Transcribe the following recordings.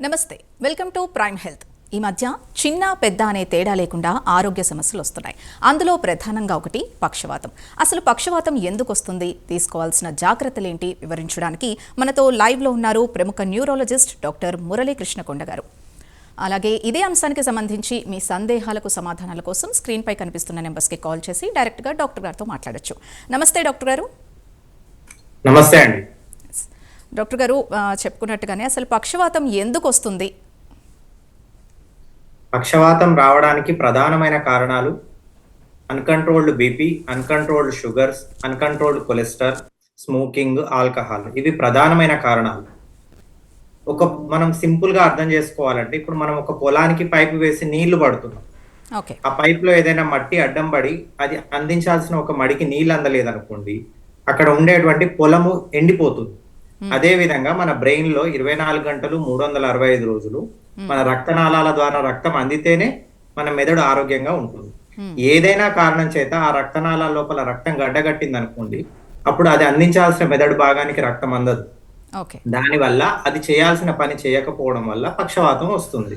నమస్తే welcome to prime health. ఈ మధ్య చిన్న పెద్ద అనే తేడా లేకుండా ఆరోగ్య సమస్యలు వస్తున్నాయి. అందులో ప్రధానంగా ఒకటి పక్షవాతం. అసలు పక్షవాతం ఎందుకు వస్తుంది? తీసుకోవాల్సిన జాగ్రత్తలేంటి? వివరించడానికి మనతో లైవ్లో ఉన్నారు ప్రముఖ న్యూరాలజిస్ట్ డాక్టర్ మురళీకృష్ణ కొండ గారు. అలాగే ఇదే అంశానికి సంబంధించి మీ సందేహాలకు సమాధానాల కోసం స్క్రీన్పై కనిపిస్తున్న నెంబర్స్కి కాల్ చేసి డైరెక్ట్గా డాక్టర్ గారితో మాట్లాడొచ్చు. నమస్తే డాక్టర్ గారు. నమస్తే అండి. డాక్టర్ గారు చెప్పుకున్నట్టుగానే అసలు పక్షవాతం ఎందుకు వస్తుంది? పక్షవాతం రావడానికి ప్రధానమైన కారణాలు uncontrolled BP uncontrolled sugars uncontrolled cholesterol smoking alcohol ఇవి ప్రధానమైన కారణాలు. ఒక మనం సింపుల్గా అర్థం చేసుకోవాలంటే ఇప్పుడు మనం ఒక పొలానికి పైపు వేసి నీళ్ళు పడుతున్నాం. ఓకే. ఆ పైప్లో ఏదైనా మట్టి అడ్డం పడి అది అందించాల్సిన ఒక మడికి నీళ్ళు అందలేదనుకోండి అక్కడ ఉండేటువంటి పొలము ఎండిపోతుంది. అదే విధంగా మన బ్రెయిన్లో ఇరవై నాలుగు గంటలు మూడు వందల అరవై ఐదు రోజులు మన రక్తనాళాల ద్వారా రక్తం అందితేనే మన మెదడు ఆరోగ్యంగా ఉంటుంది. ఏదైనా కారణం చేత ఆ రక్తనాళాల లోపల రక్తం గడ్డగట్టింది అనుకోండి అప్పుడు అది అందించాల్సిన మెదడు భాగానికి రక్తం అందదు. దానివల్ల అది చేయాల్సిన పని చేయకపోవడం వల్ల పక్షవాతం వస్తుంది.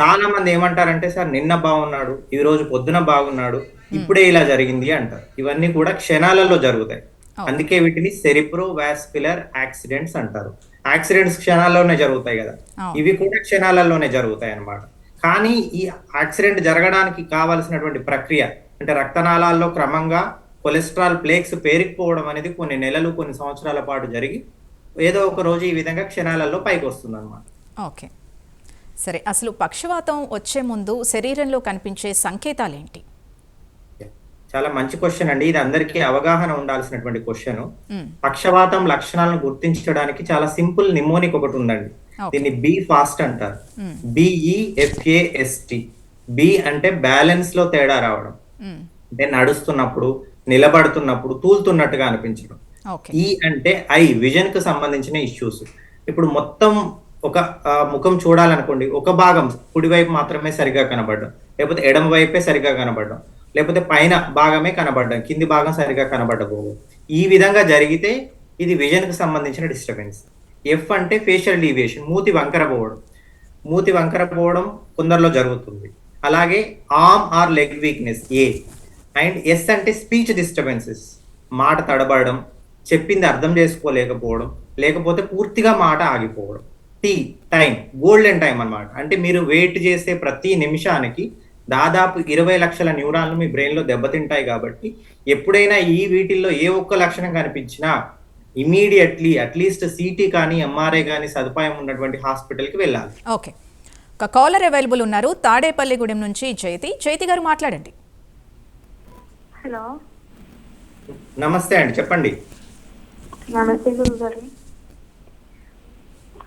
చాలా మంది ఏమంటారంటే సార్ నిన్న బాగున్నాడు ఈ రోజు పొద్దున బాగున్నాడు ఇప్పుడే ఇలా జరిగింది అంటారు. ఇవన్నీ కూడా క్షణాలలో జరుగుతాయి. అందుకే వీటిని సెరిబ్రో వాస్కులర్ యాక్సిడెంట్స్ అంటారు. యాక్సిడెంట్స్ క్షణాల్లోనే జరుగుతాయి కదా. అవును. ఇవి కూడా క్షణాలలోనే జరుగుతాయి అన్నమాట. కానీ ఈ యాక్సిడెంట్ జరగడానికి కావలసినటువంటి ప్రక్రియ అంటే రక్తనాళాల్లో క్రమంగా కొలెస్ట్రాల్ ప్లేక్స్ పేరుకుపోవడం అనేది కొన్ని నెలలు కొన్ని సంవత్సరాల పాటు జరిగి ఏదో ఒక రోజు ఈ విధంగా క్షణాలలో పైకి వస్తుంది అనమాట ఓకే. సరే అసలు పక్షవాతం వచ్చే ముందు శరీరంలో కనిపించే సంకేతాలేంటి? చాలా మంచి క్వశ్చన్ అండి. ఇది అందరికీ అవగాహన ఉండాల్సినటువంటి క్వశ్చన్. పక్షవాతం లక్షణాలను గుర్తించడానికి చాలా సింపుల్ నిమోనిక్ ఒకటి ఉందండి. దీన్ని బి ఫాస్ట్ అంటారు. బిఈఎఫ్ఏఎస్టి. బి అంటే బ్యాలెన్స్లో తేడా రావడం. అంటే నడుస్తున్నప్పుడు నిలబడుతున్నప్పుడు తూలుతున్నట్టుగా అనిపించడం. ఈ అంటే ఐ విజన్కు సంబంధించిన ఇష్యూస్ ఇప్పుడు మొత్తం ఒక ముఖం చూడాలనుకోండి ఒక భాగం కుడివైపు మాత్రమే సరిగా కనబడడం. లేకపోతే ఎడమ వైపే సరిగా కనబడడం. లేకపోతే పైన భాగమే కనబడడం కింది భాగం సరిగా కనబడబోవు ఈ విధంగా జరిగితే ఇది విజన్కి సంబంధించిన డిస్టర్బెన్స్ ఎఫ్ అంటే ఫేషియల్ డీవియేషన్ మూతి వంకర పోవడం. మూతి వంకర పోవడం కొందరిలో జరుగుతుంది. అలాగే arm or leg weakness A and S అంటే స్పీచ్ డిస్టర్బెన్సెస్ మాట తడబడడం చెప్పింది అర్థం చేసుకోలేకపోవడం లేకపోతే పూర్తిగా మాట ఆగిపోవడం. టీ టైం గోల్డెన్ టైం అన్నమాట. అంటే మీరు వెయిట్ చేసే ప్రతి నిమిషానికి దాదాపు ఇరవై లక్షల న్యూరాన్లు మీ బ్రెయిన్లో దెబ్బతింటాయి కాబట్టి ఎప్పుడైనా ఈ వీటిల్లో ఏ ఒక్క లక్షణం కనిపించినా ఇమీడియట్లీ అట్లీస్ట్ సిటీ కానీ ఎంఆర్ఐ కానీ సదుపాయం ఉన్నటువంటి హాస్పిటల్కి వెళ్ళాలి. ఓకే. ఒక కాలర్ అవైలబుల్ ఉన్నారు తాడేపల్లిగూడెం నుంచి జయతి జయతి గారు మాట్లాడండి. హలో. నమస్తే అండి చెప్పండి. నమస్తే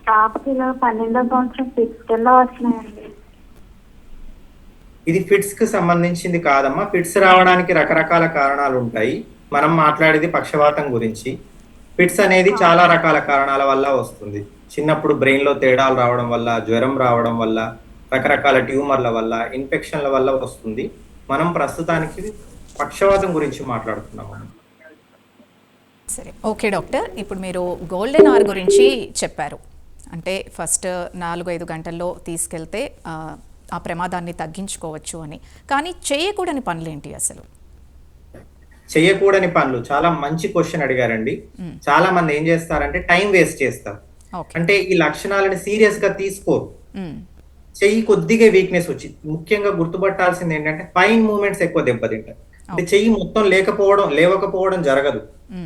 పాపకి ఇలా పన్నెండో సంవత్సరం కింద వస్తున్నాయండి. ఇది ఫిట్స్కి సంబంధించింది కాదమ్మా. ఫిట్స్ రావడానికి రకరకాల కారణాలు ఉంటాయి. మనం మాట్లాడేది పక్షవాతం గురించి. ఫిట్స్ అనేది చాలా రకాల కారణాల వల్ల వస్తుంది. చిన్నప్పుడు బ్రెయిన్లో తేడాలు రావడం వల్ల జ్వరం రావడం వల్ల రకరకాల ట్యూమర్ల వల్ల ఇన్ఫెక్షన్ల వల్ల వస్తుంది. మనం ప్రస్తుతానికి పక్షవాతం గురించి మాట్లాడుతున్నాము సరే. Okay doctor. ఇప్పుడు మీరు గోల్డెన్ అవర్ గురించి చెప్పారు. అంటే ఫస్ట్ నాలుగు ఐదు గంటల్లో తీసుకెళ్తే ఆ, ప్రమాదాన్ని తగ్గించుకోవచ్చు అని. కానీ చేయకూడని పనులేంటి అసలు? చేయకూడని పనులు. చాలా మంచి క్వశ్చన్ అడిగారండి. చాలా మంది ఏం చేస్తారంటే టైం వేస్ట్ చేస్తారు. అంటే ఈ లక్షణాలను సీరియస్గా తీసుకోరు. చెయ్యి కొద్దిగా వీక్నెస్ వచ్చి ముఖ్యంగా గుర్తుపట్టాల్సింది ఏంటంటే ఫైన్ మూమెంట్స్ ఎక్కువ దెబ్బతింటాయి. అంటే చెయ్యి మొత్తం లేకపోవడం లేవకపోవడం జరగదు.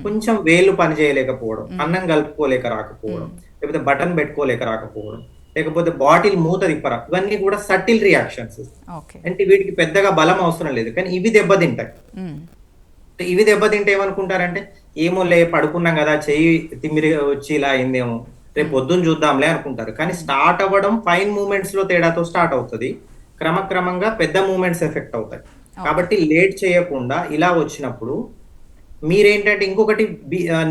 కొంచెం వేలు పని చేయలేకపోవడం అన్నం కలుపుకోలేక రాకపోవడం లేకపోతే బటన్ పెట్టుకోలేక రాకపోవడం లేకపోతే బాటిల్ మూత తిప్పరా? ఇవన్నీ కూడా సటిల్ రియాక్షన్స్. అంటే వీటికి పెద్దగా బలం అవసరం లేదు. కానీ ఇవి దెబ్బతింటాయి ఇవి దెబ్బతింటే ఏమనుకుంటారంటే ఏమో లే పడుకున్నాం కదా చెయ్యి తిమ్మిరి వచ్చి ఇలా అయిందేమో రేపు పొద్దున్న చూద్దాంలే అనుకుంటారు. కానీ స్టార్ట్ అవ్వడం ఫైన్ మూమెంట్స్లో తేడాతో స్టార్ట్ అవుతుంది. క్రమక్రమంగా పెద్ద మూమెంట్స్ ఎఫెక్ట్ అవుతాయి. కాబట్టి లేట్ చేయకుండా ఇలా వచ్చినప్పుడు మీరేంటంటే ఇంకొకటి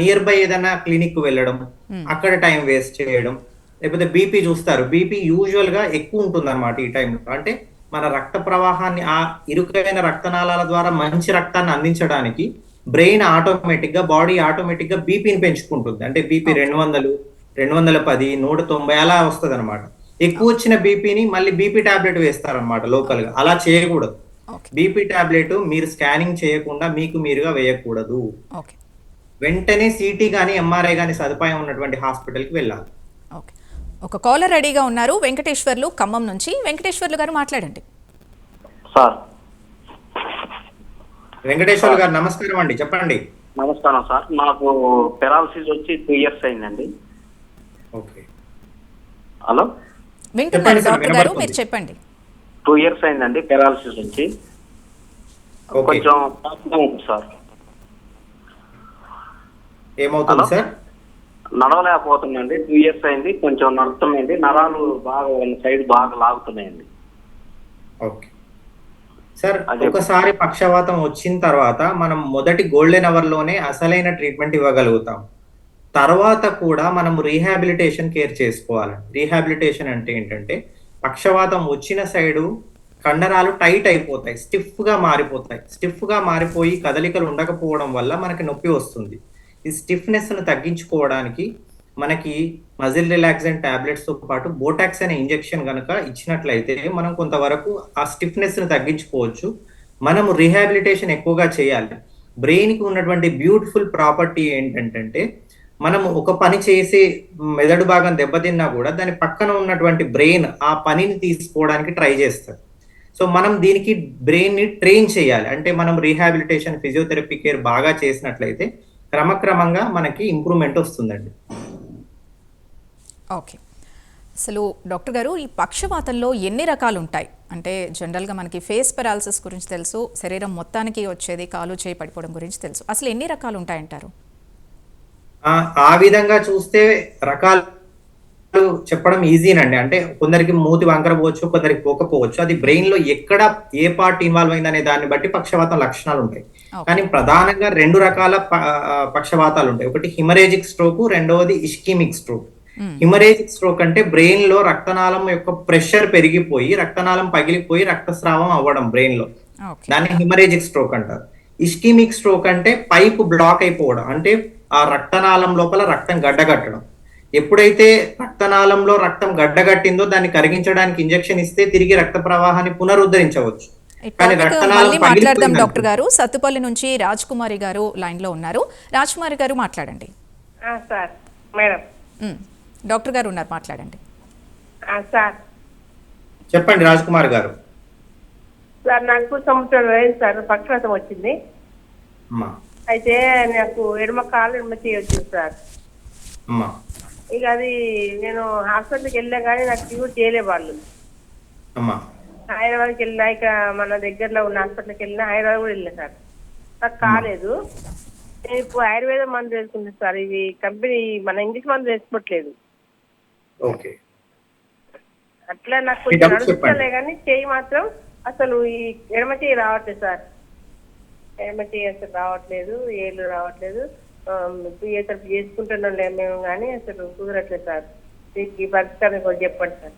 నియర్ బై ఏదైనా క్లినిక్ వెళ్ళడం అక్కడ టైం వేస్ట్ చేయడం లేకపోతే బీపీ చూస్తారు. బీపీ యూజువల్గా ఎక్కువ ఉంటుంది అనమాట ఈ టైంలో అంటే మన రక్త ప్రవాహాన్ని ఆ ఇరుకైన రక్తనాళాల ద్వారా మంచి రక్తాన్ని అందించడానికి బ్రెయిన్ ఆటోమేటిక్గా బాడీ ఆటోమేటిక్గా బీపీని పెంచుకుంటుంది. అంటే బీపీ రెండు వందలు రెండు వందల పది నూట తొంభై అలా వస్తుంది అనమాట ఎక్కువ వచ్చిన బీపీని మళ్ళీ బీపీ టాబ్లెట్ వేస్తారనమాట లోకల్గా. అలా చేయకూడదు. బీపీ టాబ్లెట్ మీరు స్కానింగ్ చేయకుండా మీకు మీరుగా వేయకూడదు. వెంటనే సిటీ కానీ ఎంఆర్ఐ కానీ సదుపాయం ఉన్నటువంటి హాస్పిటల్కి వెళ్ళాలి. ఓకే ఒక కాలర్ రెడీగా ఉన్నారు వెంకటేశ్వర్లు ఖమ్మం నుంచి. వెంకటేశ్వర్లు గారు మాట్లాడండి. సార్. వెంకటేశ్వర గారు నమస్కారం అండి. చెప్పండి. నమస్కారం సార్. నాకు పెరాలసిస్ వచ్చి టూ ఇయర్స్ అయిందండి. ఓకే. హలో? వింటున్నారు డాక్టర్ గారు. మీరు చెప్పండి. టూ ఇయర్స్ అయిందండి పెరాలసిస్ వచ్చి. కొంచెం ప్రాబ్లం ఉంది సార్. ఏమవుతుంది? సార్? నడవలేకపోతుందండి టూ ఇయర్స్ అయింది. కొంచెం నడుస్తున్నాయండి. నరాలు బాగా సైడ్ బాగా లాగుతున్నాయండి. ఓకే. సార్. ఒకసారి పక్షవాతం వచ్చిన తర్వాత మనం మొదటి గోల్డెన్ అవర్లోనే అసలైన ట్రీట్మెంట్ ఇవ్వగలుగుతాం. తర్వాత కూడా మనం రీహాబిలిటేషన్ కేర్ చేసుకోవాలి. రీహాబిలిటేషన్ అంటే ఏంటంటే పక్షవాతం వచ్చిన సైడు కండరాలు టైట్ అయిపోతాయి. స్టిఫ్గా మారిపోతాయి. స్టిఫ్గా మారిపోయి కదలికలు ఉండకపోవడం వల్ల మనకి నొప్పి వస్తుంది. ఈ స్టిఫ్నెస్ను తగ్గించుకోవడానికి మనకి మజిల్ రిలాక్సెంట్ టాబ్లెట్స్తో పాటు బోటాక్స్ అనే ఇంజెక్షన్ కనుక ఇచ్చినట్లయితే మనం కొంతవరకు ఆ స్టిఫ్నెస్ను తగ్గించుకోవచ్చు. మనము రీహాబిలిటేషన్ ఎక్కువగా చేయాలి. బ్రెయిన్కి ఉన్నటువంటి బ్యూటిఫుల్ ప్రాపర్టీ ఏంటంటే మనం ఒక పని చేసి మెదడు భాగం దెబ్బతిన్నా కూడా దాని పక్కన ఉన్నటువంటి బ్రెయిన్ ఆ పనిని తీసుకోవడానికి ట్రై చేస్తారు సో మనం దీనికి బ్రెయిన్ని ట్రైన్ చేయాలి. అంటే మనం రీహాబిలిటేషన్ ఫిజియోథెరపీ కేర్ బాగా చేసినట్లయితే క్రమక్రమంగా మనకి ఇంప్రూవ్మెంట్ వస్తుందండి. ఓకే. అసలు డాక్టర్ గారు ఈ పక్షవాతంలో ఎన్ని రకాలు ఉంటాయి అంటే జనరల్గా మనకి ఫేస్ పెరాలసిస్ గురించి తెలుసు శరీరం మొత్తానికి వచ్చేది కాలు చేయి పడిపోవడం గురించి తెలుసు. అసలు ఎన్ని రకాలు ఉంటాయంటారు ఆ ఆ విధంగా చూస్తే రకాలు చెప్పడం ఈజీనండి అంటే కొందరికి మూతి వంకర పోవచ్చు కొందరికి పోకపోవచ్చు. అది బ్రెయిన్లో ఎక్కడ ఏ పార్ట్ ఇన్వాల్వ్ అయిందనే దాన్ని బట్టి పక్షవాతం లక్షణాలు ఉంటాయి. కానీ ప్రధానంగా రెండు రకాల పక్షవాతాలు ఉంటాయి. ఒకటి హిమరేజిక్ స్ట్రోక్ రెండవది ఇష్కిమిక్ స్ట్రోక్. హిమరేజిక్ స్ట్రోక్ అంటే బ్రెయిన్లో రక్తనాళం యొక్క ప్రెషర్ పెరిగిపోయి రక్తనాళం పగిలిపోయి రక్తస్రావం అవ్వడం బ్రెయిన్లో దాన్ని హిమరేజిక్ స్ట్రోక్ అంటారు. ఇస్కిమిక్ స్ట్రోక్ అంటే పైప్ బ్లాక్ అయిపోవడం. అంటే ఆ రక్తనాళం లోపల రక్తం గడ్డగట్టడం. ఎప్పుడైతే రక్తనాళంలో రక్తం గడ్డగట్టిందో దాన్ని కరిగించడానికి ఇంజెక్షన్ ఇస్తే తిరిగి రక్త ప్రవాహాన్ని పునరుద్ధరించవచ్చు. మాట్లాడదాం. డాక్టర్ గారు. సత్తుపల్లి నుంచి రాజ్ కుమారి గారు లైన్లో ఉన్నారు. రాజ్ కుమారి గారు మాట్లాడండి. ఆ, సార్ మేడం. డాక్టర్ గారు ఉన్నారు మాట్లాడండి. ఆ, సార్. చెప్పండి రాజ్ కుమార్ గారు. సార్ నాకు సంవత్సరం అయింది సార్ పక్షవాతం వచ్చింది. అమ్మా. అయితే నాకు ఎడమ కాలు ఎడమ చేయొచ్చు సార్. అమ్మా. ఇక అది నేను హాస్పిటల్కి వెళ్ళా కానీ నాకు క్యూర్ చేయలే వాళ్ళు. హైదరాబాద్కి వెళ్ళినా ఇక మన దగ్గరలో ఉన్న హాస్పిటల్కి వెళ్ళినా హైదరాబాద్ కూడా వెళ్ళినా సార్. నాకు కాలేదు. నేను ఇప్పుడు ఆయుర్వేద మందు వేసుకుంటాను సార్. ఇది కంపెనీ మన ఇంగ్లీష్ మందు వేసుకోవట్లేదు. ఓకే. అట్లా నాకు కొంచెం. నడుస్తలే కానీ చేయి మాత్రం అసలు ఈ ఎడమ చేయి రావట్లేదు సార్. ఎడమ చేయి అసలు రావట్లేదు ఏళ్ళు రావట్లేదు. ఫిజియోథెరపీ చేసుకుంటున్నాం లే మేము కానీ అసలు కుదరట్లేదు సార్. దీనికి పరిష్కారం కొంచెం చెప్పండి సార్.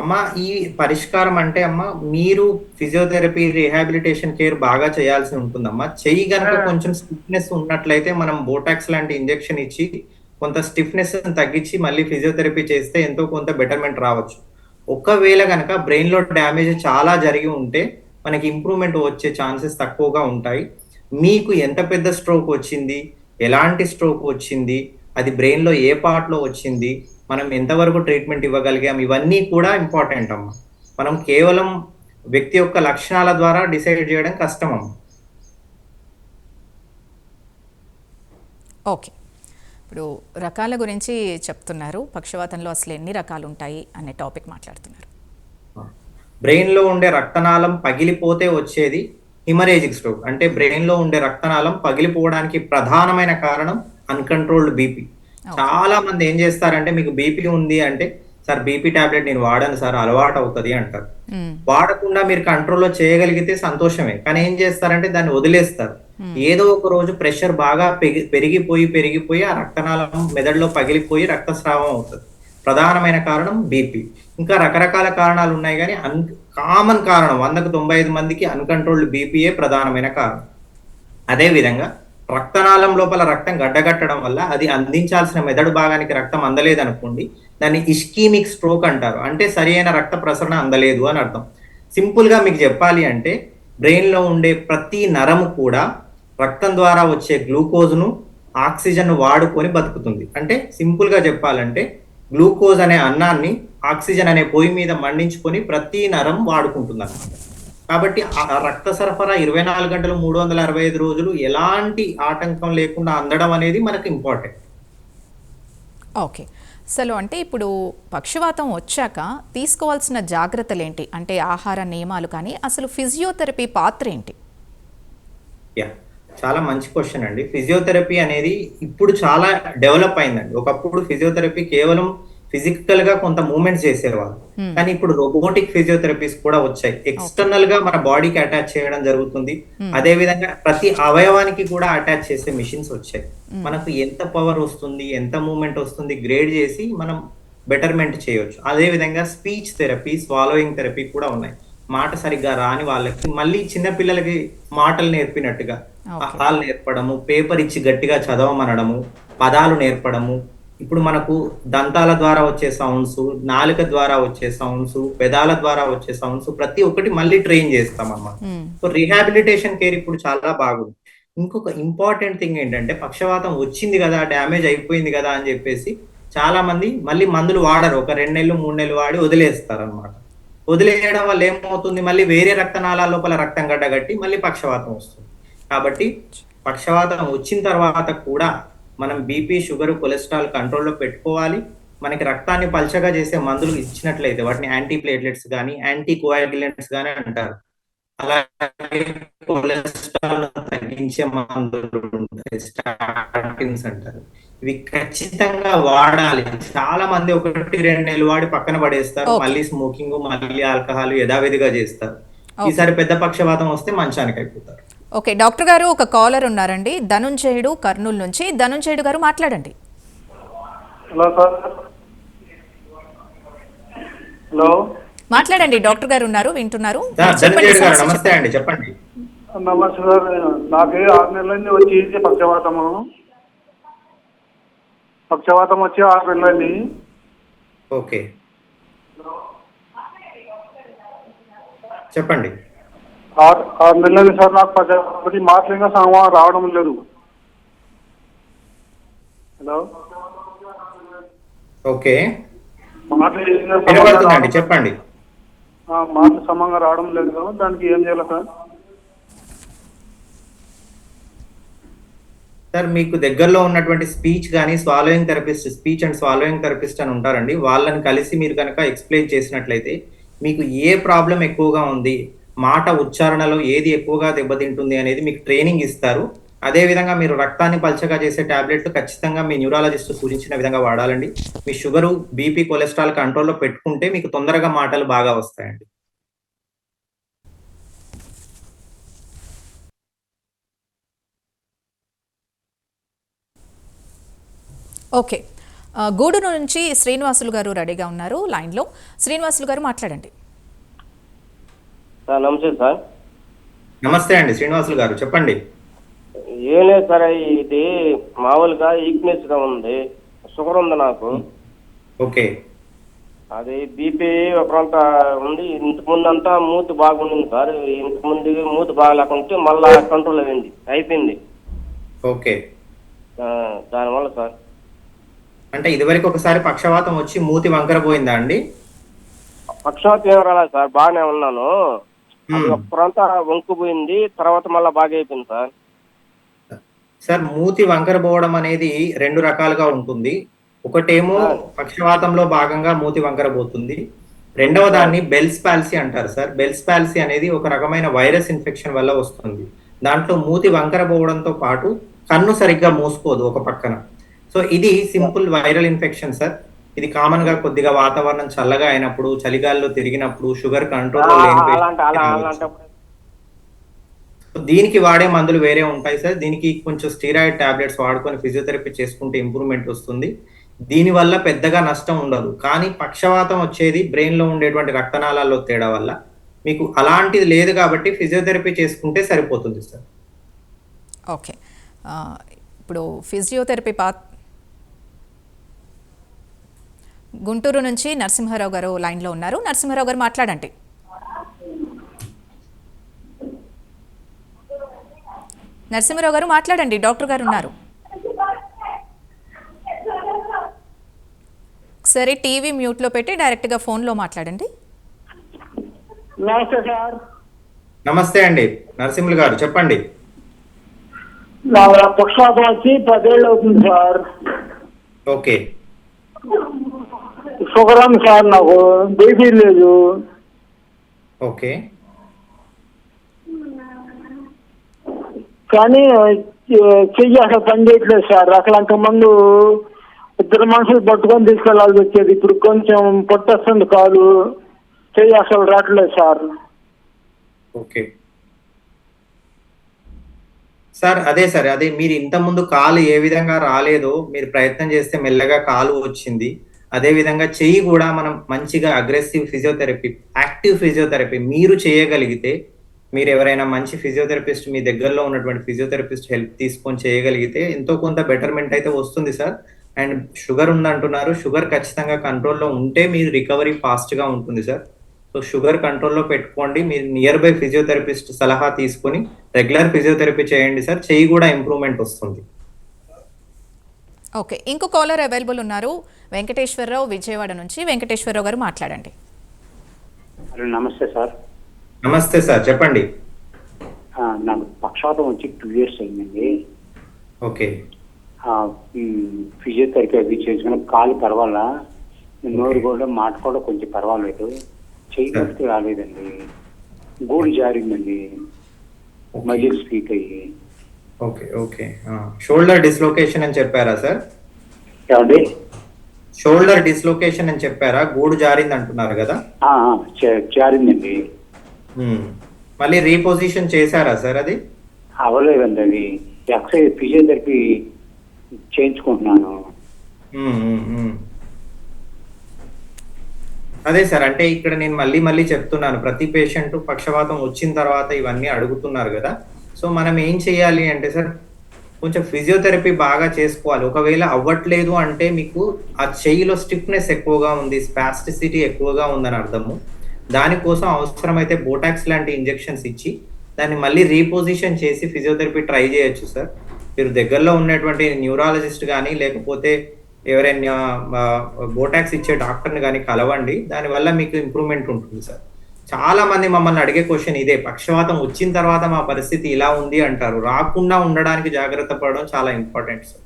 అమ్మా ఈ పరిష్కారం అంటే అమ్మా మీరు ఫిజియోథెరపీ రీహాబిలిటేషన్ కేర్ బాగా చేయాల్సి ఉంటుందమ్మా. చెయ్యి గనక. కొంచెం స్టిఫ్నెస్ ఉన్నట్లయితే మనం బోటాక్స్ లాంటి ఇంజెక్షన్ ఇచ్చి కొంత స్టిఫ్నెస్ తగ్గించి మళ్ళీ ఫిజియోథెరపీ చేస్తే ఎంతో కొంత బెటర్మెంట్ రావచ్చు. ఒకవేళ కనుక బ్రెయిన్లో డ్యామేజ్ చాలా జరిగి ఉంటే మనకి ఇంప్రూవ్మెంట్ వచ్చే ఛాన్సెస్ తక్కువగా ఉంటాయి. మీకు ఎంత పెద్ద స్ట్రోక్ వచ్చింది? ఎలాంటి స్ట్రోక్ వచ్చింది? అది బ్రెయిన్లో ఏ పార్ట్లో వచ్చింది? మనం ఎంతవరకు ట్రీట్మెంట్ ఇవ్వగలిగాం? ఇవన్నీ కూడా ఇంపార్టెంట్ అమ్మా. మనం కేవలం వ్యక్తి యొక్క లక్షణాల ద్వారా డిసైడ్ చేయడం కష్టం అమ్మా. ఓకే ఇప్పుడు రకాల గురించి చెప్తున్నారు. పక్షవాతంలో అసలు ఎన్ని రకాలు ఉంటాయి అనే టాపిక్ మాట్లాడుతున్నారు. బ్రెయిన్లో ఉండే రక్తనాళం పగిలిపోతే వచ్చేది హిమరేజిక్ స్ట్రోక్ అంటే బ్రెయిన్లో ఉండే రక్తనాళం పగిలిపోవడానికి ప్రధానమైన కారణం అన్కంట్రోల్డ్ బీపీ చాలా మంది ఏం చేస్తారంటే మీకు బీపీ ఉంది అంటే సార్ బీపీ టాబ్లెట్ నేను వాడను సార్ అలవాటు అవుతుంది అంటారు. మ్, వాడకుండా మీరు కంట్రోల్లో చేయగలిగితే సంతోషమే కానీ ఏం చేస్తారంటే దాన్ని వదిలేస్తారు. ఏదో ఒక రోజు ప్రెషర్ బాగా పెరిగిపోయి పెరిగిపోయి ఆ రక్తనాళం మెదడులో పగిలిపోయి రక్తస్రావం అవుతుంది. ప్రధానమైన కారణం బీపీ ఇంకా రకరకాల కారణాలు ఉన్నాయి కానీ అన్ కామన్ కారణం. వందకు తొంభై ఐదు మందికి అన్కంట్రోల్డ్ బీపీఏ ప్రధానమైన కారణం. అదేవిధంగా రక్తనాళం లోపల రక్తం గడ్డగట్టడం వల్ల అది అందించాల్సిన మెదడు భాగానికి రక్తం అందలేదనుకోండి దాన్ని ఇష్కీమిక్ స్ట్రోక్ అంటారు. అంటే సరైన రక్త ప్రసరణ అందలేదు అని అర్థం. సింపుల్గా మీకు చెప్పాలి అంటే బ్రెయిన్లో ఉండే ప్రతి నరము కూడా రక్తం ద్వారా వచ్చే గ్లూకోజ్ను ఆక్సిజన్ వాడుకొని బతుకుతుంది. అంటే సింపుల్గా చెప్పాలంటే గ్లూకోజ్ అనే అన్నాన్ని ఆక్సిజన్ అనే పొయ్యి మీద మండించుకొని ప్రతి నరం వాడుకుంటుంది అన్నమాట కాబట్టి ఆ రక్త సరఫరా ఇరవై నాలుగు గంటలు మూడు వందల అరవై ఐదు రోజులు ఎలాంటి ఆటంకం లేకుండా అందడం అనేది మనకు ఇంపార్టెంట్. ఓకే. అసలు అంటే ఇప్పుడు పక్షవాతం వచ్చాక తీసుకోవాల్సిన జాగ్రత్తలు ఏంటి అంటే ఆహార నియమాలు కానీ అసలు ఫిజియోథెరపీ పాత్ర ఏంటి? యా. చాలా మంచి క్వశ్చన్ అండి. ఫిజియోథెరపీ అనేది ఇప్పుడు చాలా డెవలప్ అయిందండి. ఒకప్పుడు ఫిజియోథెరపీ కేవలం ఫిజికల్గా కొంత మూమెంట్స్ చేసేవాళ్ళు. కానీ ఇప్పుడు రోబోటిక్ ఫిజియోథెరపీస్ కూడా వచ్చాయి. ఎక్స్టర్నల్గా మన బాడీకి అటాచ్ చేయడం జరుగుతుంది. అదే విధంగా ప్రతి అవయవానికి కూడా అటాచ్ చేసే మిషన్స్ వచ్చాయి. మనకు ఎంత పవర్ వస్తుంది ఎంత మూమెంట్ వస్తుంది గ్రేడ్ చేసి మనం బెటర్మెంట్ చేయొచ్చు అదే విధంగా స్పీచ్ థెరపీ స్వాలోయింగ్ థెరపీ కూడా ఉన్నాయి. మాట సరిగ్గా రాని వాళ్ళకి మళ్ళీ చిన్న పిల్లలకి మాటలు నేర్పినట్టుగా పదాలు నేర్పడము పేపర్ ఇచ్చి గట్టిగా చదవమనడము పదాలు నేర్పడము. ఇప్పుడు మనకు దంతాల ద్వారా వచ్చే సౌండ్స్ నాలుక ద్వారా వచ్చే సౌండ్స్ పెదాల ద్వారా వచ్చే సౌండ్స్ ప్రతి ఒక్కటి మళ్ళీ ట్రైన్ చేస్తాం అన్నమాట సో రీహాబిలిటేషన్ కేర్ ఇప్పుడు చాలా బాగుంది. ఇంకొక ఇంపార్టెంట్ థింగ్ ఏంటంటే పక్షవాతం వచ్చింది కదా డ్యామేజ్ అయిపోయింది కదా అని చెప్పేసి చాలా మంది మళ్ళీ మందులు వాడరు. ఒక రెండు నెలలు మూడు నెలలు వాడి వదిలేస్తారు అనమాట వదిలేయడం వల్ల ఏమవుతుంది? మళ్ళీ వేరే రక్తనాళాల లోపల రక్తం గడ్డగట్టి మళ్ళీ పక్షవాతం వస్తుంది. కాబట్టి పక్షవాతం వచ్చిన తర్వాత కూడా మనం బీపీ షుగర్ కొలెస్ట్రాల్ కంట్రోల్లో పెట్టుకోవాలి. మనకి రక్తాన్ని పల్చగా చేసే మందులు ఇచ్చినట్లయితే వాటిని యాంటీ ప్లేట్లెట్స్ కానీ యాంటీ కోయాగ్యులెంట్స్ కానీ అంటారు. అలాగే కొలెస్ట్రాల్ తగ్గించే మందులు ఉంటాయి స్టాటిన్స్ అంటారు ఇవి ఖచ్చితంగా వాడాలి. చాలా మంది ఒకటి రెండు నెలలు వాడి పక్కన పడేస్తారు. మళ్ళీ స్మోకింగ్ మళ్ళీ ఆల్కహాల్ యథావిధిగా చేస్తారు. ఈసారి పెద్ద పక్షవాతం వస్తే మంచానికి అయిపోతారు. ఓకే డాక్టర్ గారు ఒక కాలర్ ఉన్నారండి. ధనుంజయుడు కర్నూలు నుంచి. ధనుంజయుడు గారు మాట్లాడండి. Hello sir. హలో. మాట్లాడండి డాక్టర్ గారు ఉన్నారు వింటున్నారు. నమస్తే అండి చెప్పండి. నమస్తే సార్ నాకు ఆరు నెలలైంది వచ్చి పక్షవాతము. పక్షవాతం వచ్చి ఆరు నెలలైంది ఓకే. చెప్పండి. ఆరు ఆరు నెలలైంది సార్ నాకు పక్షవాతం మాటలు ఇంకా సమయం రావడం లేదు. హలో? ఓకే. మాటలు ఇంకా సమంగా వినబడుతుందండి రావడం- చెప్పండి. ఆ, సమంగా రావడం లేదు దానికి ఏం చేయాలి సార్? సార్ మీకు దగ్గరలో ఉన్నటువంటి స్పీచ్ కానీ swallowing therapist speech and swallowing therapist అని ఉంటారండి. వాళ్ళని కలిసి మీరు కనుక ఎక్స్ప్లెయిన్ చేసినట్లయితే మీకు ఏ ప్రాబ్లం ఎక్కువగా ఉంది మాట ఉచ్చారణలో ఏది ఎక్కువగా దెబ్బతింటుంది అనేది మీకు ట్రైనింగ్ ఇస్తారు. అదే విధంగా మీరు రక్తాన్ని పల్చగా చేసే టాబ్లెట్లు ఖచ్చితంగా మీ న్యూరాలజిస్ట్ సూచించిన విధంగా వాడాలండి. మీ షుగరు బీపీ కొలెస్ట్రాల్ కంట్రోల్లో పెట్టుకుంటే మీకు తొందరగా మాటలు బాగా వస్తాయండి. ఓకే. గూడూరు నుంచి శ్రీనివాసులు గారు రెడీగా ఉన్నారు లైన్లో. శ్రీనివాసులు గారు మాట్లాడండి. సార్ నమస్తే సార్. నమస్తే అండి శ్రీనివాసులు గారు చెప్పండి. ఏం లేదు సార్ ఇది మామూలుగా వీక్నెస్గా ఉంది. షుగర్ ఉంది నాకు. ఓకే. అది బీపీ ఒకరంత ఉంది. ఇంతకు ముందు అంతా మూతి బాగుండింది సార్. ఇంతకు ముందు మూతి బాగలేకుంటే మళ్ళా కంట్రోల్ అయింది. అయిపోయింది. ఓకే. దానివల్ల సార్. అంటే ఇదివరకు ఒకసారి పక్షవాతం వచ్చి మూతి వంకర పోయిందా అండి? పక్షవాతం ఏం రాలేదు సార్. బాగానే ఉన్నాను. ఒక్కరంతా వంకుపోయింది. తర్వాత మళ్ళా బాగా అయిపోయింది సార్. సార్ మూతి వంకర పోవడం అనేది రెండు రకాలుగా ఉంటుంది. ఒకటేమో పక్షవాతంలో భాగంగా మూతి వంకర పోతుంది. రెండవ దాన్ని బెల్స్ పాలసీ అంటారు సార్. బెల్స్ పాలసీ అనేది ఒక రకమైన వైరస్ ఇన్ఫెక్షన్ వల్ల వస్తుంది. దాంట్లో మూతి వంకర పోవడంతో పాటు కన్ను సరిగ్గా మూసుకోదు ఒక పక్కన. సో ఇది సింపుల్ వైరల్ ఇన్ఫెక్షన్ సార్. ఇది కామన్గా కొద్దిగా వాతావరణం చల్లగా అయినప్పుడు చలిగాల్లో తిరిగినప్పుడు షుగర్ కంట్రోల్ అలాంటప్పుడు దీనికి వాడే మందులు వేరే ఉంటాయి సార్. దీనికి కొంచెం స్టీరాయిడ్ టాబ్లెట్స్ వాడుకొని ఫిజియోథెరపీ చేసుకుంటే ఇంప్రూవ్మెంట్ వస్తుంది. దీని వల్ల పెద్దగా నష్టం ఉండదు. కానీ పక్షవాతం వచ్చేది బ్రెయిన్లో ఉండేటువంటి రక్తనాళాల్లో తేడా వల్ల. మీకు అలాంటిది లేదు కాబట్టి ఫిజియోథెరపీ చేసుకుంటే సరిపోతుంది సార్. ఓకే. ఇప్పుడు ఫిజియోథెరపీ పా గుంటూరు నుంచి నరసింహారావు గారు లైన్లో ఉన్నారు. నరసింహారావు గారు మాట్లాడండి. నరసింహారావు గారు మాట్లాడండి డాక్టర్ గారు ఉన్నారు. సరే టీవీ మ్యూట్లో పెట్టి డైరెక్ట్గా ఫోన్లో మాట్లాడండి. నమస్తే సార్. నమస్తే అండి నరసింహులు గారు చెప్పండి. నా పక్షవాతం వచ్చి పదేళ్ళు అవుతుంది సార్. ఓకే. షుగర్ సార్ నాకు బీపీ లేదు. ఓకే. కానీ చెయ్యి అసలు పని చేయట్లేదు సార్. అసలు అంతకుముందు ఇద్దరు మనుషులు పట్టుకొని తీసుకెళ్ళాల్సి వచ్చేది. ఇప్పుడు కొంచెం పొట్టొస్తుంది కాదు చెయ్యి అసలు రావట్లేదు సార్. ఓకే. సార్ అదే సార్ అదే మీరు ఇంత ముందు కాలు ఏ విధంగా రాలేదో మీరు ప్రయత్నం చేస్తే మెల్లగా కాలు వచ్చింది. అదే విధంగా చెయ్యి కూడా మనం మంచిగా అగ్రెసివ్ ఫిజియోథెరపీ యాక్టివ్ ఫిజియోథెరపీ మీరు చేయగలిగితే మీరు ఎవరైనా మంచి ఫిజియోథెరపిస్ట్ మీ దగ్గరలో ఉన్నటువంటి ఫిజియోథెరపిస్ట్ హెల్ప్ తీసుకొని చేయగలిగితే ఎంతో కొంత బెటర్మెంట్ అయితే వస్తుంది సార్. అండ్ షుగర్ ఉందంటున్నారు. షుగర్ ఖచ్చితంగా కంట్రోల్లో ఉంటే మీరు రికవరీ ఫాస్ట్గా ఉంటుంది సార్. సో షుగర్ కంట్రోల్లో పెట్టుకోండి. మీరు నియర్ బై ఫిజియోథెరపిస్ట్ సలహా తీసుకొని రెగ్యులర్ ఫిజియోథెరపీ చేయండి సార్. చెయ్యి కూడా ఇంప్రూవ్మెంట్ వస్తుంది. ఓకే. ఇంకో కాలర్ అవైలబుల్ ఉన్నారు. వెంకటేశ్వరరావు విజయవాడ నుంచి. వెంకటేశ్వరరావు గారు మాట్లాడండి. హలో నమస్తే సార్. నమస్తే సార్ చెప్పండి. నాకు పక్షవాతం వచ్చి టూ ఇయర్స్ అయిందండి. ఓకే. ఫిజియోథెరపీ అవి చేసుకుని కాలు పర్వాలా? నోరు కూడా మాట కూడా కొంచెం పర్వాలేదు. చెయ్యి మట్టుకు రాలేదండి. గోడు జారిందండి. మళ్ళీ స్పీక్ అయ్యి. Okay okay. షోల్డర్ డిస్లొకేషన్ అని చెప్పారా సార్? ఏమండి? షోల్డర్ డిస్లొకేషన్ అని చెప్పారా? గూడు జారింది అంటున్నారు కదా జారిందండి. మళ్ళీ రీపొజిషన్ చేశారా సార్ అది? అవ్వలేదండి అది ఎక్సైజ్ ఫిజియోథెరపీ చేయించుకుంటున్నాను. మ్మ్, మ్మ్. అదే సార్ అంటే ఇక్కడ నేను మళ్ళీ మళ్ళీ చెప్తున్నాను ప్రతి పేషెంట్ పక్షవాతం వచ్చిన తర్వాత ఇవన్నీ అడుగుతున్నారు కదా. సో మనం ఏం చేయాలి అంటే సార్ కొంచెం ఫిజియోథెరపీ బాగా చేసుకోవాలి. ఒకవేళ అవ్వట్లేదు అంటే మీకు ఆ చెయ్యిలో స్టిఫ్నెస్ ఎక్కువగా ఉంది స్పాస్టిసిటీ ఎక్కువగా ఉందని అర్థము. దానికోసం అవసరమైతే బోటాక్స్ లాంటి ఇంజెక్షన్స్ ఇచ్చి దాన్ని మళ్ళీ రీపొజిషన్ చేసి ఫిజియోథెరపీ ట్రై చేయొచ్చు సార్ మీరు దగ్గరలో ఉన్నటువంటి న్యూరాలజిస్ట్ కానీ లేకపోతే ఎవరైనా బోటాక్స్ ఇచ్చే డాక్టర్ని కానీ కలవండి. దానివల్ల మీకు ఇంప్రూవ్మెంట్ ఉంటుంది సార్ చాలా మంది మమ్మల్ని అడిగే క్వశ్చన్ ఇదే. పక్షవాతం వచ్చిన తర్వాత మా పరిస్థితి ఇలా ఉంది అంటారు. రాకుండా ఉండడానికి జాగ్రత్త పడడం చాలా ఇంపార్టెంట్ సార్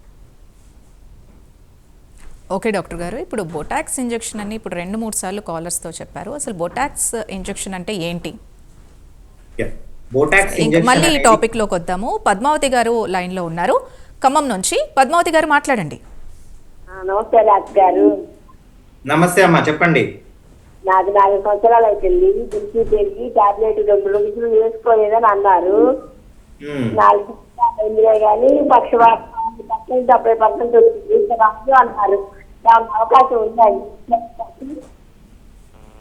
ఓకే డాక్టర్ గారు. ఇప్పుడు బొటాక్స్ ఇంజెక్షన్ అని ఇప్పుడు రెండు మూడు సార్లు కాలర్స్తో చెప్పారు. అసలు బొటాక్స్ ఇంజెక్షన్ అంటే ఏంటి? బోటాక్స్ ఇంక మళ్ళీ ఈ టాపిక్లోకి వద్దాము. పద్మావతి గారు లైన్లో ఉన్నారు. ఖమ్మం నుంచి పద్మావతి గారు మాట్లాడండి. నమస్తే డాక్టర్ గారు. నమస్తే అమ్మా చెప్పండి. నాకు నాలుగు సంవత్సరాలు అవుతుంది దుర్చి పెరిగి టాబ్లెట్ రెండు రోజులు వేసుకోలేదని అన్నారు. నాలుగు కానీ పక్షవాతం పర్సెంట్ డెబ్బై పర్సెంట్ వచ్చింది. అన్నారు. దానికి అవకాశం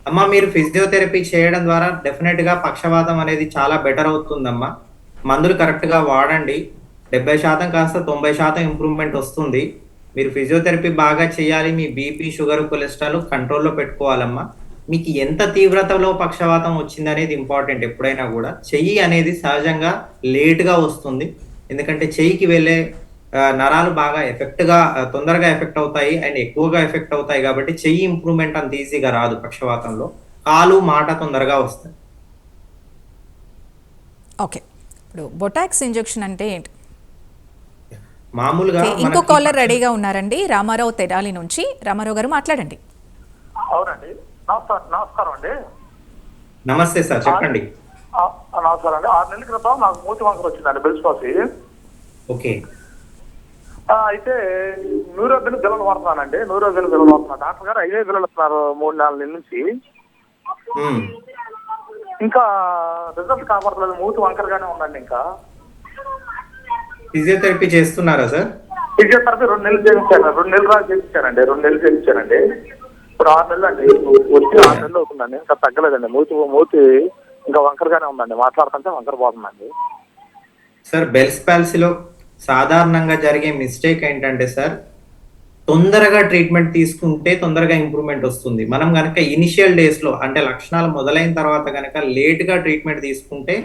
అమ్మా మీరు ఫిజియోథెరపీ చేయడం ద్వారా డెఫినెట్గా పక్షవాతం అనేది చాలా బెటర్ అవుతుందమ్మా. మందులు కరెక్ట్గా వాడండి. డెబ్బై శాతం కాస్త తొంభై శాతం ఇంప్రూవ్మెంట్ వస్తుంది. మీరు ఫిజియోథెరపీ బాగా చేయాలి. మీ బీపీ షుగర్ కొలెస్ట్రాల్ కంట్రోల్లో పెట్టుకోవాలమ్మా. మీకు ఎంత తీవ్రతలో పక్షవాతం వచ్చింది అనేది ఇంపార్టెంట్ ఎప్పుడైనా కూడా. చెయ్యి అనేది సహజంగా లేట్గా వస్తుంది. ఎందుకంటే చెయ్యికి వెళ్ళే నరాలు బాగా ఎఫెక్ట్గా ఆ, తొందరగా ఎఫెక్ట్ అవుతాయి అండ్ ఎక్కువగా ఎఫెక్ట్ అవుతాయి కాబట్టి చెయ్యి ఇంప్రూవ్మెంట్ అంత ఈజీగా రాదు పక్షవాతంలో. కాలు మాట తొందరగా వస్తాయి. ఓకే. ఇప్పుడు బొటాక్స్ ఇంజెక్షన్ అంటే ఏంటి? మామూలుగా ఇంకో మనకి- కాలర్ రెడీగా ఉన్నారండి. రామారావు తెడాలి నుంచి. రామారావు గారు మాట్లాడండి. అవునండి. నమస్కారం నమస్కారం అండి. నమస్తే సార్ చెప్పండి. ఆ, నమస్కారం అండి. ఆరు నెలల క్రితం నాకు మూతి వంకర వచ్చిందండి బెల్స్పాసి ఓకే. అయితే న్యూరోబిన్ పిల్లలు వాడుతున్నానండి. న్యూరోబిన్ పిల్లలు వాడుతున్నాను డాక్టర్ గారు ఐదే పిల్లలు ఇస్తున్నారు మూడు నాలుగు నెలల నుంచి. ఇంకా రిజల్ట్ కాపాడలేదు. మూతి వంకరగానే ఉందండి ఇంకా. ఫిజియోథెరపీ చేస్తున్నారా సార్? ఫిజియోథెరపీ రెండు నెలలు చేయించాను. రెండు నెలలు రాజు చేయించానండి. రెండు నెలలు చేయించానండి. ఇప్పుడు ఆరు నెలలు అండి. వచ్చి ఆరు నెలలు అవుతుందండి. ఇంకా తగ్గలేదండి. మూతి మూతి ఇంకా వంకరగానే ఉందండి. మాట్లాడుతుంటే వంకర పోతుందండి. సార్ బెల్స్ పాల్సీలో సాధారణంగా జరిగే మిస్టేక్ ఏంటంటే సార్ తొందరగా ట్రీట్మెంట్ తీసుకుంటే తొందరగా ఇంప్రూవ్మెంట్ వస్తుంది. మనం కనుక ఇనిషియల్ డేస్లో అంటే లక్షణాలు మొదలైన తర్వాత కనుక లేట్గా ట్రీట్మెంట్ తీసుకుంటే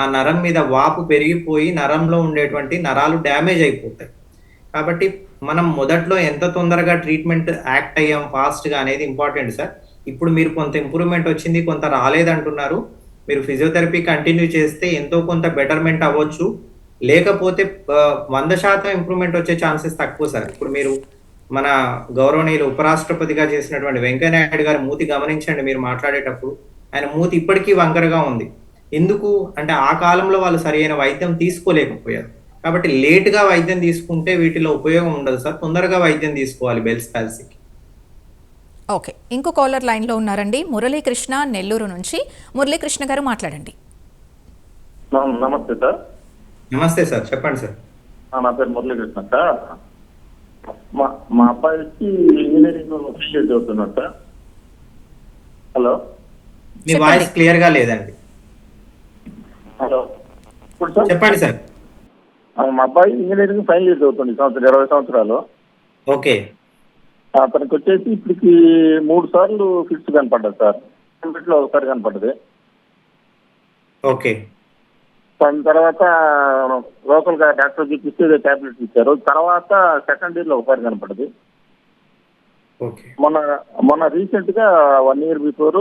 ఆ నరం మీద వాపు పెరిగిపోయి నరంలో ఉండేటువంటి నరాలు డ్యామేజ్ అయిపోతాయి. కాబట్టి మనం మొదట్లో ఎంత తొందరగా ట్రీట్మెంట్ యాక్ట్ అయ్యాం ఫాస్ట్గా అనేది ఇంపార్టెంట్ సార్. ఇప్పుడు మీరు కొంత ఇంప్రూవ్మెంట్ వచ్చింది కొంత రాలేదంటున్నారు. మీరు ఫిజియోథెరపీ కంటిన్యూ చేస్తే ఎంతో కొంత బెటర్మెంట్ అవ్వచ్చు. లేకపోతే వంద శాతం ఇంప్రూవ్మెంట్ వచ్చే ఛాన్సెస్ తక్కువ సార్. ఇప్పుడు మీరు మన గౌరవనీయులు ఉపరాష్ట్రపతిగా చేసినటువంటి వెంకయ్యనాయుడు గారి మూతి గమనించండి మీరు మాట్లాడేటప్పుడు. ఆయన మూతి ఇప్పటికీ వంకరగా ఉంది. ఎందుకు? అంటే ఆ కాలంలో వాళ్ళు సరైన వైద్యం తీసుకోలేకపోయారు. కాబట్టి లేట్గా వైద్యం తీసుకుంటే వీటిలో ఉపయోగం ఉండదు సార్. తొందరగా వైద్యం తీసుకోవాలి బెల్స్ పాలసీకి ఓకే. ఇంకో కాలర్ లైన్లో ఉన్నారండి మురళీకృష్ణ నెల్లూరు నుంచి. మురళీకృష్ణ గారు మాట్లాడండి. నమస్తే సార్. నమస్తే సార్ చెప్పండి సార్. నా పేరు మురళీకృష్ణ సార్. మా మా అబ్బాయికి ఇంజనీరింగ్ ఫీజు చదువుతున్నాడు సార్. హలో? మీ చెప్పండి. వాయిస్ క్లియర్గా లేదండి. హలో? ఇప్పుడు సార్. చెప్పండి సార్. మా అబ్బాయి ఇంజనీరింగ్ ఫైనల్ ఇయర్ చదువుతుంది సంవత్సరం ఇరవై సంవత్సరాలు. ఓకే. అతనికి వచ్చేసి ఇప్పటికి మూడు సార్లు ఫిట్స్ కనపడ్డది సార్. ఒకసారి కనపడ్డది. ఓకే. దాని తర్వాత లోకల్గా డాక్టర్ చూపిస్తే టాబ్లెట్స్ ఇచ్చారు. తర్వాత సెకండ్ ఇయర్లో ఒకసారి కనపడ్డది ఓకే. మొన్న మొన్న రీసెంట్గా వన్ ఇయర్ బిఫోర్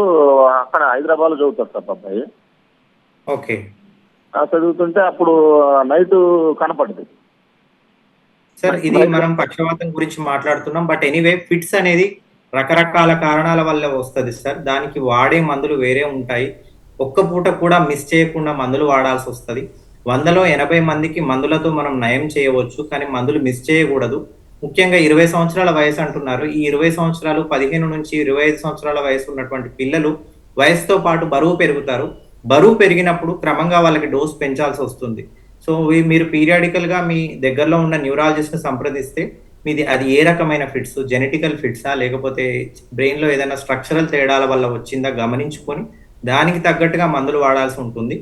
అక్కడ హైదరాబాద్లో చదువుతారు సార్ అబ్బాయి ఓకే. ఆ చదువుతుంటే అప్పుడు నైట్ కనపడదు. సార్ ఇది మనం పక్షవాతం గురించి మాట్లాడుతున్నాం. బట్ ఎనీవే ఫిట్స్ అనేది రకరకాల కారణాల వల్ల వస్తుంది సార్. దానికి వాడే మందులు వేరే ఉంటాయి. ఒక్క పూట కూడా మిస్ చేయకుండా మందులు వాడాల్సి వస్తుంది. వందలో ఎనభై మందికి మందులతో మనం నయం చేయవచ్చు కానీ మందులు మిస్ చేయకూడదు. ముఖ్యంగా ఇరవై సంవత్సరాల వయసు అంటున్నారు. ఈ ఇరవై సంవత్సరాలు పదిహేను నుంచి ఇరవై ఐదు సంవత్సరాల వయసు ఉన్నటువంటి పిల్లలు వయసుతో పాటు బరువు పెరుగుతారు. బరువు పెరిగినప్పుడు క్రమంగా వాళ్ళకి డోస్ పెంచాల్సి వస్తుంది. సో మీరు పీరియాడికల్గా మీ దగ్గరలో ఉన్న న్యూరాలజిస్ట్ని సంప్రదిస్తే మీది అది ఏ రకమైన ఫిట్స్ జెనెటికల్ ఫిట్సా లేకపోతే బ్రెయిన్లో ఏదైనా స్ట్రక్చరల్ తేడాల వల్ల వచ్చిందా? గమనించుకొని దానికి తగ్గట్టుగా మందులు వాడాల్సి ఉంటుంది.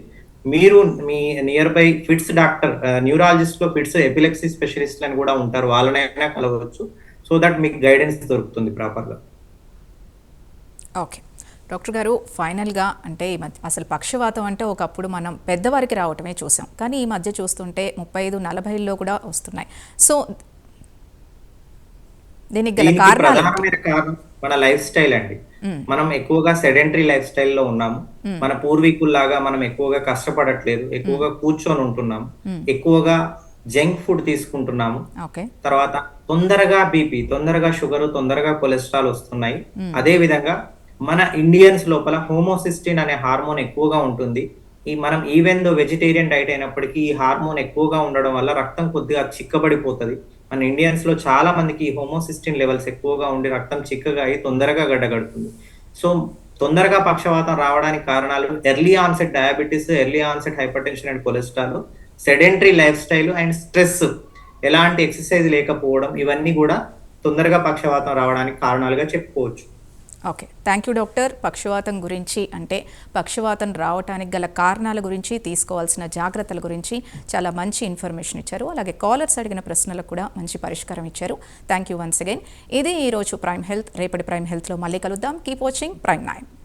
మీరు మీ నియర్ బై ఫిట్స్ డాక్టర్ న్యూరాలజిస్ట్లో ఫిట్స్ ఎపిలెక్సీ స్పెషలిస్ట్ అని కూడా ఉంటారు. వాళ్ళనైనా కలవచ్చు. సో దట్ మీకు గైడెన్స్ దొరుకుతుంది ప్రాపర్గా ఓకే డాక్టర్ గారు ఫైనల్గా అంటే ఈ మధ్య అసలు పక్షవాతం అంటే ఒకప్పుడు మనం పెద్దవారికి రావటమే చూసాం. కానీ ఈ మధ్య చూస్తుంటే ముప్పై ఐదు నలభైల్లో కూడా వస్తున్నాయి. సో దీనికి? ప్రధానమైన కారణం మన లైఫ్ స్టైల్ అండి. మనం ఎక్కువగా సెడెంటరీ లైఫ్ స్టైల్లో ఉన్నాము. మన పూర్వీకుల్లాగా మనం ఎక్కువగా కష్టపడట్లేదు ఎక్కువగా కూర్చొని ఉంటున్నాము ఎక్కువగా జంక్ ఫుడ్ తీసుకుంటున్నాము. తర్వాత తొందరగా బీపీ తొందరగా షుగర్ తొందరగా కొలెస్ట్రాల్ వస్తున్నాయి. అదే విధంగా మన ఇండియన్స్ లోపల హోమోసిస్టిన్ అనే హార్మోన్ ఎక్కువగా ఉంటుంది. ఈ మనం ఈవెన్ దో వెజిటేరియన్ డైట్ అయినప్పటికీ ఈ హార్మోన్ ఎక్కువగా ఉండడం వల్ల రక్తం కొద్దిగా చిక్కబడిపోతుంది. మన ఇండియన్స్లో చాలా మందికి హోమోసిస్టిన్ లెవెల్స్ ఎక్కువగా ఉండి రక్తం చిక్కగా అయి తొందరగా గడ్డగడుతుంది. సో తొందరగా పక్షవాతం రావడానికి కారణాలు early onset diabetes early onset hypertension and cholesterol sedentary lifestyle and stress ఎలాంటి ఎక్సర్సైజ్ లేకపోవడం ఇవన్నీ కూడా తొందరగా పక్షవాతం రావడానికి కారణాలుగా చెప్పుకోవచ్చు. ఓకే. Thank you doctor. పక్షవాతం గురించి అంటే పక్షవాతం రావటానికి గల కారణాల గురించి తీసుకోవాల్సిన జాగ్రత్తల గురించి చాలా మంచి ఇన్ఫర్మేషన్ ఇచ్చారు. అలాగే కాలర్స్ అడిగిన ప్రశ్నలకు కూడా మంచి పరిష్కారం ఇచ్చారు. Thank you once again. ఇది ఈరోజు ప్రైమ్ హెల్త్. రేపటి ప్రైమ్ హెల్త్లో మళ్ళీ కలుద్దాం. Keep watching Prime Nine.